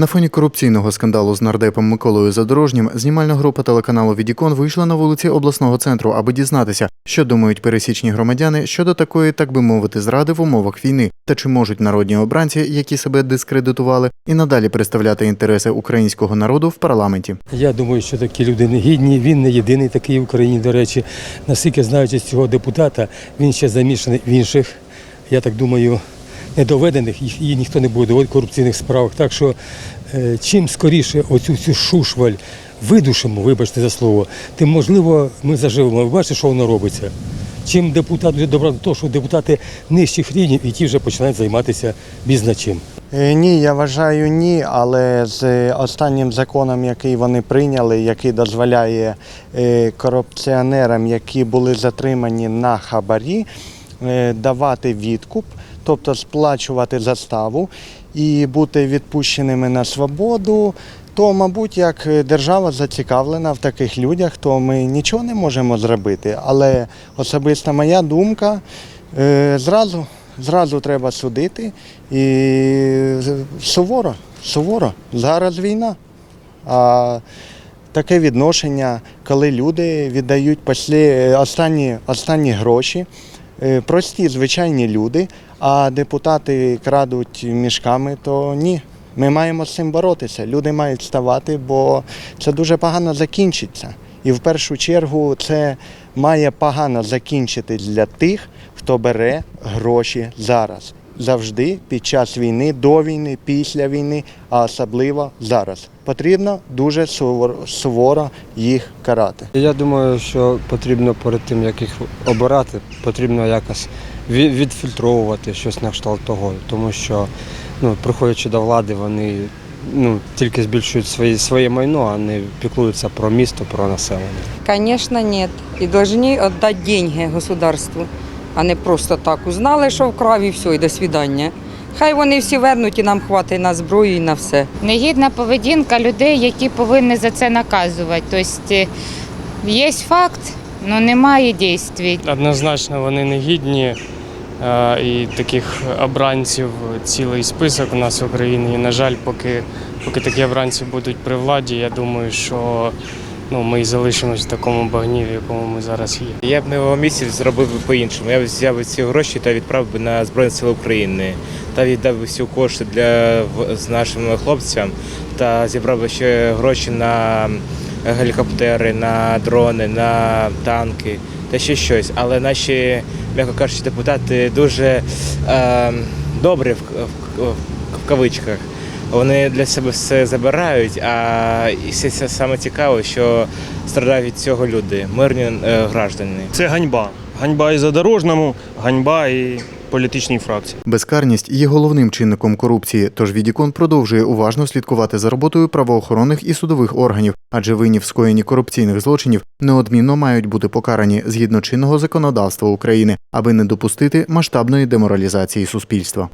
На фоні корупційного скандалу з нардепом Миколою Задорожнім знімальна група телеканалу Відікон вийшла на вулиці обласного центру, аби дізнатися, що думають пересічні громадяни щодо такої, так би мовити, зради в умовах війни, та чи можуть народні обранці, які себе дискредитували, і надалі представляти інтереси українського народу в парламенті. Я думаю, що такі люди не гідні. Він не єдиний такий в Україні, до речі. Наскільки знаючи цього депутата, він ще замішаний в інших, я так думаю, недоведених, їх і ніхто не буде доводити корупційних справах. Так що е, чим скоріше оцю всю шушваль видушимо, вибачте за слово, тим можливо ми заживемо. Ви бачите, що воно робиться. Чим депутат буде добра до того, що депутати нижчих рівнів і ті вже починають займатися бізначим. Е, Ні, я вважаю ні, але з останнім законом, який вони прийняли, який дозволяє е, корупціонерам, які були затримані на хабарі, давати відкуп, тобто сплачувати заставу і бути відпущеними на свободу. То, мабуть, як держава зацікавлена в таких людях, то ми нічого не можемо зробити. Але особиста моя думка е, зразу, зразу треба судити і суворо, суворо. Зараз війна. А таке відношення, коли люди віддають останні, останні гроші, е, прості звичайні люди, а депутати крадуть мішками, то ні. Ми маємо з цим боротися. Люди мають ставати, бо це дуже погано закінчиться. І в першу чергу це має погано закінчитись для тих, хто бере гроші зараз. Завжди під час війни, до війни, після війни, а особливо зараз. Потрібно дуже суворо, їх карати. Я думаю, що потрібно перед тим, як їх обирати, потрібно якось ві- відфільтровувати щось на кшталт того, тому що ну, приходячи до влади, вони ну, тільки збільшують свої, своє майно, а не піклуються про місто, про населення. Конечно, нет. И должны отдать деньги государству, а не просто так. Узнали, що вкрав і все, і до свидання. Хай вони всі вернуть і нам хватить на зброю і на все. негідна поведінка людей, які повинні за це наказувати. Тобто є факт, але немає дійствій. Однозначно вони не гідні. е, І таких обранців цілий список у нас в Україні. І, на жаль, поки, поки такі обранці будуть при владі, я думаю, що ну, ми і залишимось в такому багні, в якому ми зараз є. Я б на його місці зробив би по-іншому. Я б взяв би ці гроші та відправив би на Збройні Сили України та віддав би всі кошти для з нашим хлопцям та зібрав би ще гроші на гелікоптери, на дрони, на танки та ще щось. Але наші, м'яко кажучи, депутати дуже е, добрі в, в, в кавичках. Вони для себе все забирають, а все це саме цікаво, що страдають від цього люди, мирні е, граждани. Це ганьба. Ганьба і задорожному, ганьба і політичній фракції. Безкарність є головним чинником корупції, тож Відікон продовжує уважно слідкувати за роботою правоохоронних і судових органів, адже винні в скоєнні корупційних злочинів неодмінно мають бути покарані згідно чинного законодавства України, аби не допустити масштабної деморалізації суспільства.